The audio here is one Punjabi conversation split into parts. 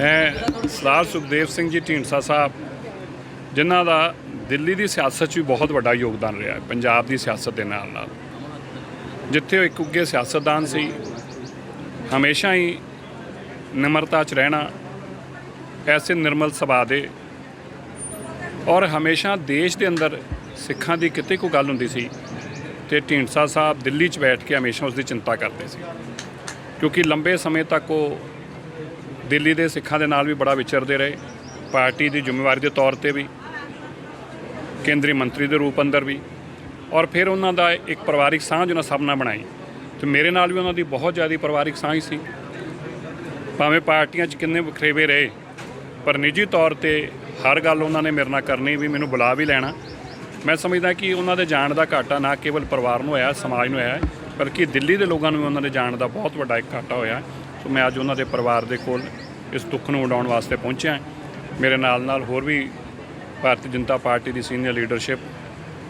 ਮੈਂ ਸਰਦਾਰ ਸੁਖਦੇਵ ਸਿੰਘ ਜੀ ਢੀਂਡਸਾ ਸਾਹਿਬ, ਜਿਨ੍ਹਾਂ ਦਾ ਦਿੱਲੀ ਦੀ ਸਿਆਸਤ 'ਚ ਵੀ ਬਹੁਤ ਵੱਡਾ ਯੋਗਦਾਨ ਰਿਹਾ ਹੈ, ਪੰਜਾਬ ਦੀ ਸਿਆਸਤ ਦੇ ਨਾਲ ਨਾਲ। ਜਿੱਥੇ ਉਹ ਇੱਕ ਉੱਗੇ ਸਿਆਸਤਦਾਨ ਸੀ, ਹਮੇਸ਼ਾ ਹੀ ਨਿਮਰਤਾ 'ਚ ਰਹਿਣਾ, ਐਸੇ ਨਿਰਮਲ ਸੁਭਾਅ ਦੇ ਔਰ ਹਮੇਸ਼ਾ ਦੇਸ਼ ਦੇ ਅੰਦਰ ਸਿੱਖਾਂ ਦੀ ਕਿਤੇ ਕੋਈ ਗੱਲ ਹੁੰਦੀ ਸੀ ਤੇ ਢੀਂਡਸਾ ਸਾਹਿਬ ਦਿੱਲੀ 'ਚ ਬੈਠ ਕੇ ਹਮੇਸ਼ਾ ਉਸ ਦੀ ਚਿੰਤਾ ਕਰਦੇ ਸੀ। ਕਿਉਂਕਿ ਲੰਬੇ ਸਮੇਂ ਤੱਕ ਉਹ ਦਿੱਲੀ ਦੇ ਸਿੱਖਾਂ ਦੇ ਨਾਲ ਵੀ ਬੜਾ ਵਿਚਰਦੇ ਰਹੇ। ਪਾਰਟੀ ਦੀ ਜ਼ਿੰਮੇਵਾਰੀ ਦੇ ਤੌਰ ਤੇ ਵੀ, ਕੇਂਦਰੀ ਮੰਤਰੀ ਦੇ ਰੂਪ ਅੰਦਰ ਵੀ। ਔਰ ਫਿਰ ਉਹਨਾਂ ਦਾ ਇੱਕ ਪਰਿਵਾਰਿਕ ਸਾਂਝ ਉਹਨਾਂ ਸਭ ਨਾਲ ਬਣਾਈ। ਤੇ ਮੇਰੇ ਨਾਲ ਵੀ ਉਹਨਾਂ ਦੀ ਬਹੁਤ ਜ਼ਿਆਦਾ ਪਰਿਵਾਰਿਕ ਸਾਂਝ ਸੀ। ਭਾਵੇਂ ਪਾਰਟੀਆਂ 'ਚ ਕਿੰਨੇ ਵਖਰੇਵੇ ਰਹੇ, ਪਰ ਨਿੱਜੀ ਤੌਰ ਤੇ ਹਰ ਗੱਲ ਉਹਨਾਂ ਨੇ ਮੇਰੇ ਨਾਲ ਕਰਨੀ ਵੀ ਮੈਨੂੰ ਬੁਲਾ ਵੀ ਲੈਣਾ। ਮੈਂ ਸਮਝਦਾ ਕਿ ਉਹਨਾਂ ਦੇ ਜਾਣ ਦਾ ਘਾਟਾ ਨਾ ਕੇਵਲ ਪਰਿਵਾਰ ਨੂੰ ਹੋਇਆ, ਸਮਾਜ ਨੂੰ ਹੋਇਆ, ਬਲਕਿ ਦਿੱਲੀ ਦੇ ਲੋਕਾਂ ਨੂੰ ਵੀ ਉਹਨਾਂ ਦੇ ਜਾਣ ਦਾ ਬਹੁਤ ਵੱਡਾ ਇੱਕ ਘਾਟਾ ਹੋਇਆ। ਸੋ ਮੈਂ ਅੱਜ ਉਹਨਾਂ ਦੇ ਪਰਿਵਾਰ ਦੇ ਕੋਲ ਇਸ ਦੁੱਖ ਨੂੰ ਵੰਡਾਉਣ ਵਾਸਤੇ ਪਹੁੰਚਿਆ ਮੇਰੇ ਨਾਲ ਨਾਲ ਹੋਰ ਵੀ ਭਾਰਤੀ ਜਨਤਾ ਪਾਰਟੀ ਦੀ ਸੀਨੀਅਰ ਲੀਡਰਸ਼ਿਪ,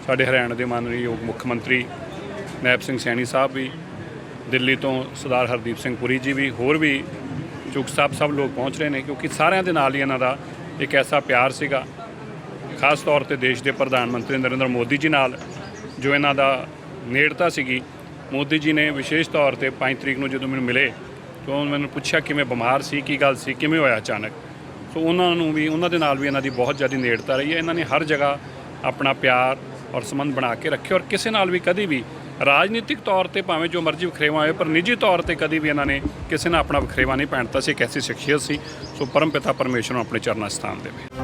ਸਾਡੇ ਹਰਿਆਣਾ ਦੇ ਮਾਨਯੋਗ ਮੁੱਖ ਮੰਤਰੀ ਨੈਬ ਸਿੰਘ ਸੈਣੀ ਸਾਹਿਬ ਵੀ, ਦਿੱਲੀ ਤੋਂ ਸਰਦਾਰ ਹਰਦੀਪ ਸਿੰਘ ਪੁਰੀ ਜੀ ਵੀ, ਹੋਰ ਵੀ ਚੁੱਕ ਸਾਹਿਬ, ਸਭ ਲੋਕ ਪਹੁੰਚ ਰਹੇ ਨੇ ਕਿਉਂਕਿ ਸਾਰਿਆਂ ਦੇ ਨਾਲ ਹੀ ਇਹਨਾਂ ਦਾ ਇੱਕ ਐਸਾ ਪਿਆਰ ਸੀਗਾ। ਖਾਸ ਤੌਰ ਤੇ ਦੇਸ਼ ਦੇ ਪ੍ਰਧਾਨ ਮੰਤਰੀ ਨਰਿੰਦਰ ਮੋਦੀ ਜੀ ਨਾਲ, ਜੋ ਇਹਨਾਂ ਦਾ ਨੇੜਤਾ ਸੀਗੀ। ਮੋਦੀ ਜੀ ਨੇ ਵਿਸ਼ੇਸ਼ ਤੌਰ ਤੇ 5 ਤਰੀਕ ਨੂੰ ਜਦੋਂ ਮੈਨੂੰ ਮਿਲੇ ਤਾਂ ਮੈਨੂੰ ਪੁੱਛਿਆ ਕਿਵੇਂ ਬਿਮਾਰ ਸੀ, ਕੀ ਗੱਲ ਸੀ, ਕਿਵੇਂ ਹੋਇਆ ਅਚਾਨਕ? ਸੋ ਉਹਨਾਂ ਨੂੰ ਵੀ, ਉਹਨਾਂ ਦੇ ਨਾਲ ਵੀ ਇਹਨਾਂ ਦੀ ਬਹੁਤ ਜ਼ਿਆਦਾ ਨੇੜਤਾ ਰਹੀ ਹੈ। ਇਹਨਾਂ ਨੇ ਹਰ ਜਗ੍ਹਾ ਆਪਣਾ ਪਿਆਰ ਔਰ ਸੰਬੰਧ ਬਣਾ ਕੇ ਰੱਖੇ ਔਰ ਕਿਸੇ ਨਾਲ ਵੀ ਕਦੀ ਵੀ ਰਾਜਨੀਤਿਕ ਤੌਰ ਤੇ ਭਾਵੇਂ ਜੋ ਮਰਜ਼ੀ ਵਖਰੇਵਾ ਹੋਏ, ਪਰ ਨਿੱਜੀ ਤੌਰ ਤੇ ਕਦੀ ਵੀ ਇਹਨਾਂ ਨੇ ਕਿਸੇ ਨਾਲ ਆਪਣਾ ਵਖਰੇਵਾ ਨਹੀਂ ਪੈਣਤਾ ਸੀ, ਇੱਕ ਐਸੀ ਸ਼ਖਸੀਅਤ ਸੀ। ਸੋ ਪਰਮਪਿਤਾ ਪਰਮੇਸ਼ਰ ਨੂੰ ਆਪਣੇ ਚਰਨਾਂ ਸਥਾਨ ਦੇਵੇ।